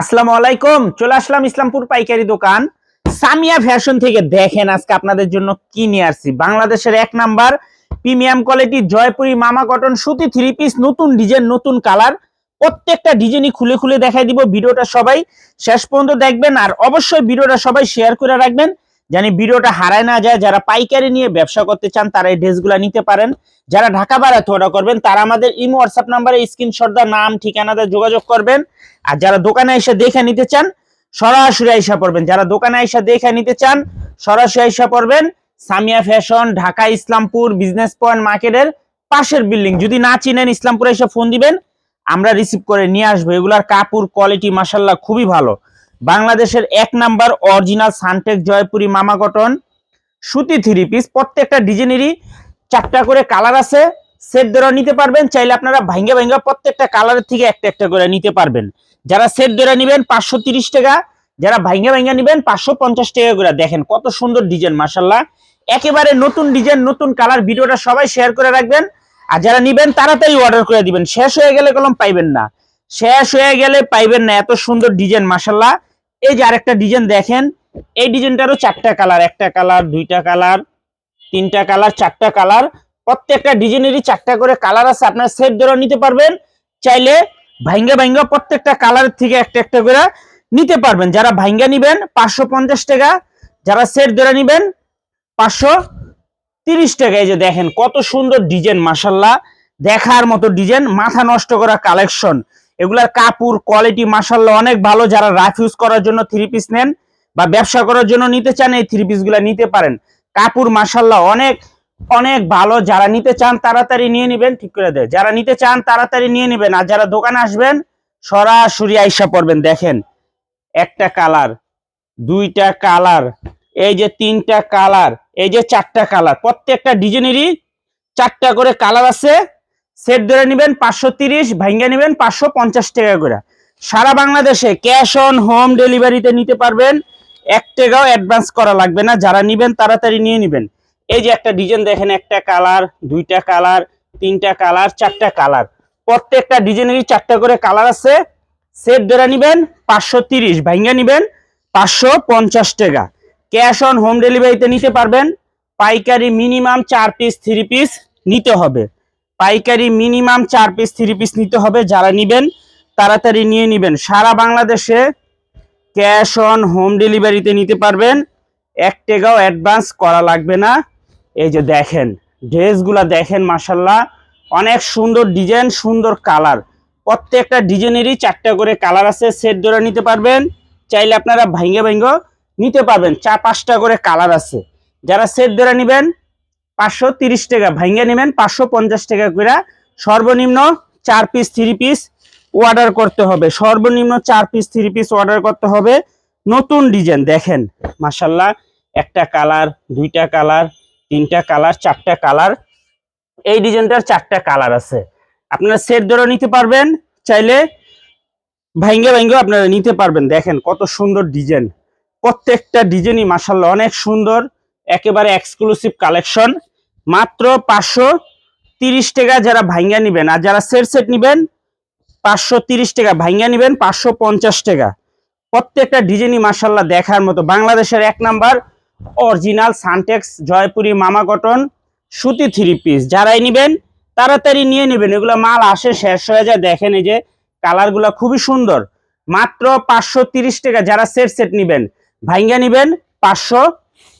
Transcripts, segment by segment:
আসসালামু আলাইকুম, চলে আসলাম ইসলামপুর পাইকারি দোকান। সামিয়া ফ্যাশন থেকে দেখেন আজকে আপনাদের জন্য কি নিয়ে আসছি। বাংলাদেশের এক নাম্বার, প্রিমিয়াম কোয়ালিটি জয়পুরি মামা কটন সুতি থ্রি পিস নতুন ডিজাইন নতুন কালার প্রত্যেকটা ডিজাইনই খুলে খুলে দেখাই দিব। ভিডিওটা সবাই শেষ পর্যন্ত দেখবেন আর অবশ্যই ভিডিওটা সবাই শেয়ার করে রাখবেন। জানি ভিডিওটা হারায় না যায়, যারা পাইকারি নিয়ে ব্যবসা করতে চান, তারা এই ড্রেসগুলো নিতে পারেন। যারা ঢাকা বাড়াতে অর্ডার করবেন, তারা আমাদের ইমো হোয়াটসঅ্যাপ নাম্বারে স্ক্রিনশট দা নাম ঠিকানাতে যোগাযোগ করবেন। আর যারা দোকানে এসে দেখে নিতে চান, সরাসরি আইসা পড়বেন। যারা দোকানে এসে দেখে নিতে চান, সরাসরি আইসা পড়বেন। Samia fashion Dhaka, Islampur business point মার্কেটের পাশের বিল্ডিং। যদি না চিনেন, ইসলামপুরে এসে ফোন দিবেন, আমরা রিসিভ করে নিয়ে আসব। এগুলার কাপড় কোয়ালিটি মাসাল্লাহ খুবই ভালো। বাংলাদেশের এক নাম্বার অরিজিনাল সানটেক জয়পুরি মামা কটন। সুতি থ্রি পিস প্রত্যেকটা ডিজাইনেরই চারটা করে কালার আছে। সেট ধরে নিতে পারবেন, চাইলে আপনারা ভাঙ্গা ভাঙ্গা প্রত্যেকটা কালারের থেকে একটা একটা করে নিতে পারবেন। যারা সেট ধরে নেবেন পাঁচশো তিরিশ টাকা, যারা ভাঙ্গা ভাঙ্গা নেবেন পাঁচশো পঞ্চাশ টাকা করে। দেখেন কত সুন্দর ডিজাইন মাসাল্লাহ একেবারে নতুন ডিজাইন, নতুন কালার ভিডিওটা সবাই শেয়ার করে রাখবেন। আর যারা নিবেন, তাড়াতাড়ি অর্ডার করে দিবেন। শেষ হয়ে গেলে কলম পাইবেন না। শেষ হয়ে গেলে পাইবেন না। এত সুন্দর ডিজাইন মাসাল্লাহ এই যে আরেকটা ডিজাইন দেখেন, এই ডিজাইনটারও চারটা কালার, একটা কালার, দুইটা কালার, তিনটা কালার, চারটা কালার। প্রত্যেকটা ডিজাইনেরই চারটা করে কালার আছে, আপনার সেট ধরে নিতে পারবেন। চাইলে ভাইঙ্গা ভাইঙ্গা প্রত্যেকটা কালার থেকে একটা একটা করে নিতে পারবেন। যারা ভাইঙ্গা নিবেন, পাঁচশো পঞ্চাশ টাকা। যারা সেট ধরে নিবেন, পাঁচশো তিরিশ টাকা। এই যে দেখেন, কত সুন্দর ডিজাইন মাসাল্লাহ দেখার মতো ডিজাইন, মাথা নষ্ট করা কালেকশন এগুলার কাপড় কোয়ালিটি মাসাল্লাহ অনেক ভালো। যারা রাফ ইউজ করার জন্য থ্রি পিস নেন বা ব্যবসা করার জন্য নিতে চান, এই থ্রি পিসগুলা নিতে পারেন। কাপড় মাসাল্লাহ অনেক অনেক ভালো। যারা নিতে চান তাড়াতাড়ি নিয়ে নেবেন, ঠিক করে দেয়। যারা নিতে চান তাড়াতাড়ি নিয়ে নেবেন। আর যারা দোকানে আসবেন, সরাসরি আইসা পড়বেন। দেখেন, একটা কালার, দুইটা কালার, এই যে তিনটা কালার, এই যে চারটা কালার। প্রত্যেকটা ডিজাইনেরই চারটা করে কালার আছে। সেট ধরে নেবেন পাঁচশো তিরিশ ভাঙ্গা নেবেন পাঁচশো পঞ্চাশ টাকা করে। সারা বাংলাদেশে ক্যাশ অন হোম ডেলিভারিতে নিতে পারবেন। এক টাকাও অ্যাডভান্স করা লাগবে না, যারা নিবেন তাড়াতাড়ি নিয়ে নেবেন। এই যে একটা ডিজাইন দেখেন, একটা কালার, দুইটা কালার, তিনটা কালার, চারটা কালার। প্রত্যেকটা ডিজাইনেরই চারটা করে কালার আছে। সেট ধরে নিবেন পাঁচশো তিরিশ ভাঙ্গা নিবেন পাঁচশো পঞ্চাশ টাকা। ক্যাশ অন হোম ডেলিভারিতে নিতে পারবেন। পাইকারি মিনিমাম চার পিস, থ্রি পিস নিতে হবে। পাইকারি মিনিমাম চার পিস থ্রি পিস নিতে হবে যারা নিবেন, তাড়াতাড়ি নিয়ে নিবেন। সারা বাংলাদেশে ক্যাশ অন হোম ডেলিভারিতে নিতে পারবেন। এক টাকাও অ্যাডভান্স করা লাগবে না। এই যে দেখেন, ড্রেসগুলা দেখেন মাসাল্লাহ অনেক সুন্দর ডিজাইন, সুন্দর কালার। প্রত্যেকটা ডিজাইনেরই চারটা করে কালার আছে, সেট ধরে নিতে পারবেন। চাইলে আপনারা ভাঙ্গে ভাঙ্গ নিতে পারবেন, চার পাঁচটা করে কালার আছে। যারা সেট ধরে নেবেন পাঁচশো তিরিশ টাকা। ভাঙ্গে নেবেন, পাঁচশো পঞ্চাশ টাকা করে। সর্বনিম্ন চার পিস থ্রি পিস অর্ডার করতে হবে। সর্বনিম্ন চার পিস থ্রি পিস অর্ডার করতে হবে। নতুন ডিজাইন দেখেন মাসাল্লাহ একটা কালার দুইটা কালার তিনটা কালার চারটা কালার এই ডিজাইনটার চারটা কালার আছে। আপনারা সেট ধরে নিতে পারবেন, চাইলে ভাঙ্গে ভাঙ্গে আপনারা নিতে পারবেন। দেখেন কত সুন্দর ডিজাইন প্রত্যেকটা ডিজাইনই মাসাল্লাহ অনেক সুন্দর। একেবারে এক্সক্লুসিভ কালেকশন মাত্র পাঁচশো তিরিশ টাকা যারা ভাঙ্গা নিবেন, আর যারা সেট সেট নিবেন, পাঁচশো তিরিশ টাকা ভাঙ্গা নিবেন পাঁচশো পঞ্চাশ টাকা। প্রত্যেকটা ডিজাইনই মাসাল্লাহ দেখার মতো। বাংলাদেশের এক নাম্বার অরিজিনাল সানটেক্স জয়পুরি মামা কটন সুতি থ্রি পিস যারাই নিবেন, তাড়াতাড়ি নিয়ে নেবেন। এগুলো মাল আসে, শেষ হয়ে যায়। দেখেন এই যে কালারগুলো খুবই সুন্দর। মাত্র পাঁচশো তিরিশ টাকা যারা সেট সেট নিবেন ভাঙ্গা নিবেন পাঁচশো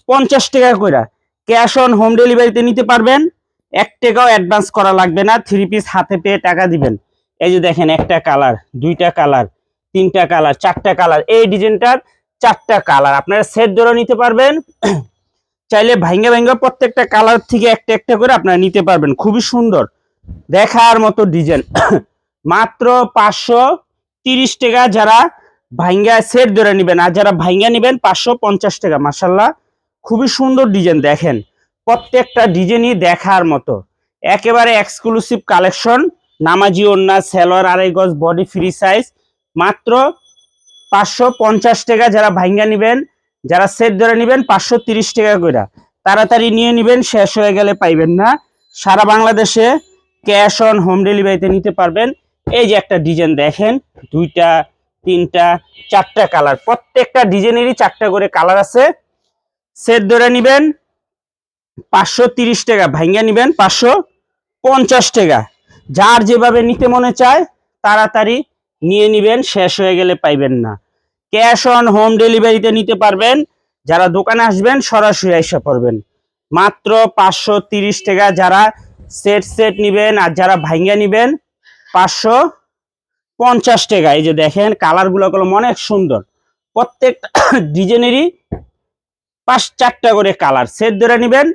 পঞ্চাশ টাকা করে ক্যাশ অন হোম ডেলিভারিতে নিতে পারবেন। এক টাকাও অ্যাডভান্স করা লাগবে না থ্রি পিস হাতে পেয়ে টাকা দিবেন। এই যে দেখেন, একটা কালার, দুইটা কালার, তিনটা কালার, চারটা কালার, এই ডিজাইনটার চারটা কালার। আপনারা সেট ধরে নিতে পারবেন। চাইলে ভাঙ্গা ভাঙ্গা প্রত্যেকটা কালার থেকে একটা একটা করে আপনারা নিতে পারবেন। খুবই সুন্দর, দেখার মতো ডিজাইন। মাত্র পাঁচশো তিরিশ টাকা যারা ভাঙ্গা সেট ধরে নেবেন। আর যারা ভাঙ্গা নেবেন, পাঁচশো পঞ্চাশ টাকা মাসাল্লাহ খুবই সুন্দর ডিজাইন দেখেন। প্রত্যেকটা ডিজাইনই দেখার মতো। একেবারে এক্সক্লুসিভ কালেকশন নামাজি ওন্না সেলোয়ার আড়াই গজ বডি ফ্রি সাইজ মাত্র পাঁচশো পঞ্চাশ টাকা যারা ভাঙ্গা নিবেন, যারা সেট ধরে নিবেন, পাঁচশো তিরিশ টাকা করে তাড়াতাড়ি নিয়ে নিবেন, শেষ হয়ে গেলে পাইবেন না। সারা বাংলাদেশে ক্যাশ অন হোম ডেলিভারিতে নিতে পারবেন। এই যে একটা ডিজাইন দেখেন, দুইটা, তিনটা, চারটা কালার প্রত্যেকটা ডিজাইনেরই চারটা করে কালার আছে। সেট ধরে নিবেন পাঁচশো তিরিশ টাকা ভাঙ্গা নিবেন পাঁচশো পঞ্চাশ টাকা। যার যেভাবে নিতে মনে চায়, তাড়াতাড়ি নিয়ে নিবেন, শেষ হয়ে গেলে পাইবেন না। ক্যাশ অন হোম ডেলিভারিতে নিতে পারবেন। যারা দোকানে আসবেন, সরাসরি এসে পড়বেন। মাত্র পাঁচশো তিরিশ টাকা যারা সেট সেট নিবেন আর যারা ভাঙ্গা নিবেন, পাঁচশো পঞ্চাশ টাকা। এই যে দেখেন, কালারগুলো কলম অনেক সুন্দর। প্রত্যেকটা ডিজাইনেরই পাঁচ চারটা করে কালার। সেট ধরে নেবেন,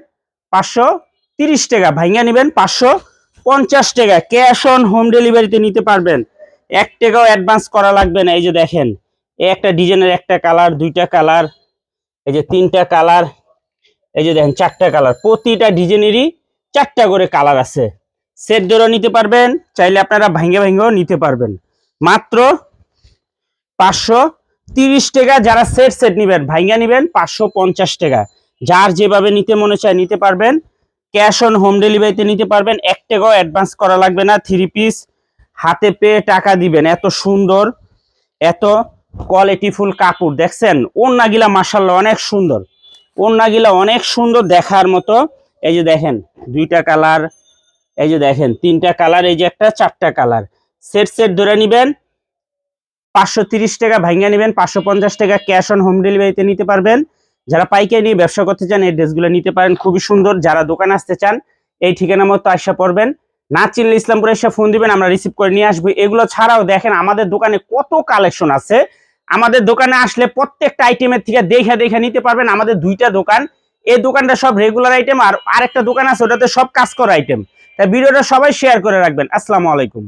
পাঁচশো তিরিশ টাকা। ভাঙ্গা নিবেন, পাঁচশো পঞ্চাশ টাকা। ক্যাশ অন হোম ডেলিভারিতে নিতে পারবেন। এক টাকাও অ্যাডভান্স করা লাগবে না। এই যে দেখেন, এই একটা ডিজাইনের একটা কালার, দুইটা কালার, এই যে তিনটা কালার, এই যে দেখেন চারটা কালার। প্রতিটা ডিজাইনেরই চারটা করে কালার আছে। সেট ধরে নিতে পারবেন, চাইলে আপনারা ভাঙ্গে ভাঙ্গেও নিতে পারবেন। মাত্র পাঁচশো তিরিশ টাকা যারা সেট সেট নিবেন ভাঙ্গা নিবেন, পাঁচশো পঞ্চাশ টাকা। যার যেভাবে নিতে মনে চায় নিতে পারবেন। ক্যাশ অন হোম ডেলিভারিতে নিতে পারবেন। এক টাকাও অ্যাডভান্স করা লাগবে না থ্রি পিস হাতে পেয়ে টাকা দিবেন, এত সুন্দর, এত কোয়ালিটিফুল কাপড়। দেখছেন? ওন্নাগিলা মাসাল্লাহ অনেক সুন্দর। ওন্নাগিলা অনেক সুন্দর দেখার মতো। এই যে দেখেন, দুইটা কালার এই যে দেখেন, তিনটা কালার এই যে একটা, চারটা কালার সেট সেট ধরে নিবেন। পাঁচশো টাকা ভাঙ্গা নেবেন, পাঁচশো পঞ্চাশ টাকা ক্যাশ অন হোম ডেলিভারিতে নিতে পারবেন। যারা পাইকারি নিয়ে ব্যবসা করতে চান, এই ড্রেসগুলো নিতে পারেন, খুবই সুন্দর। যারা দোকানে আসতে চান, এই ঠিকানা মতো আসা পড়বেন। না চিনলে ইসলামপুরে এসে ফোন দিবেন, আমরা রিসিভ করে নিয়ে আসব। এগুলো ছাড়াও দেখেন, আমাদের দোকানে কত কালেকশন আছে। আমাদের দোকানে আসলে প্রত্যেকটা আইটেমের থেকে দেখে দেখে নিতে পারবেন, আমাদের দুইটা দোকান। এই দোকানটা সব রেগুলার আইটেম আর আরেকটা দোকান আছে, ওটাতে সব কাজ করা আইটেম তাই ভিডিওটা সবাই শেয়ার করে রাখবেন। আসসালামু আলাইকুম।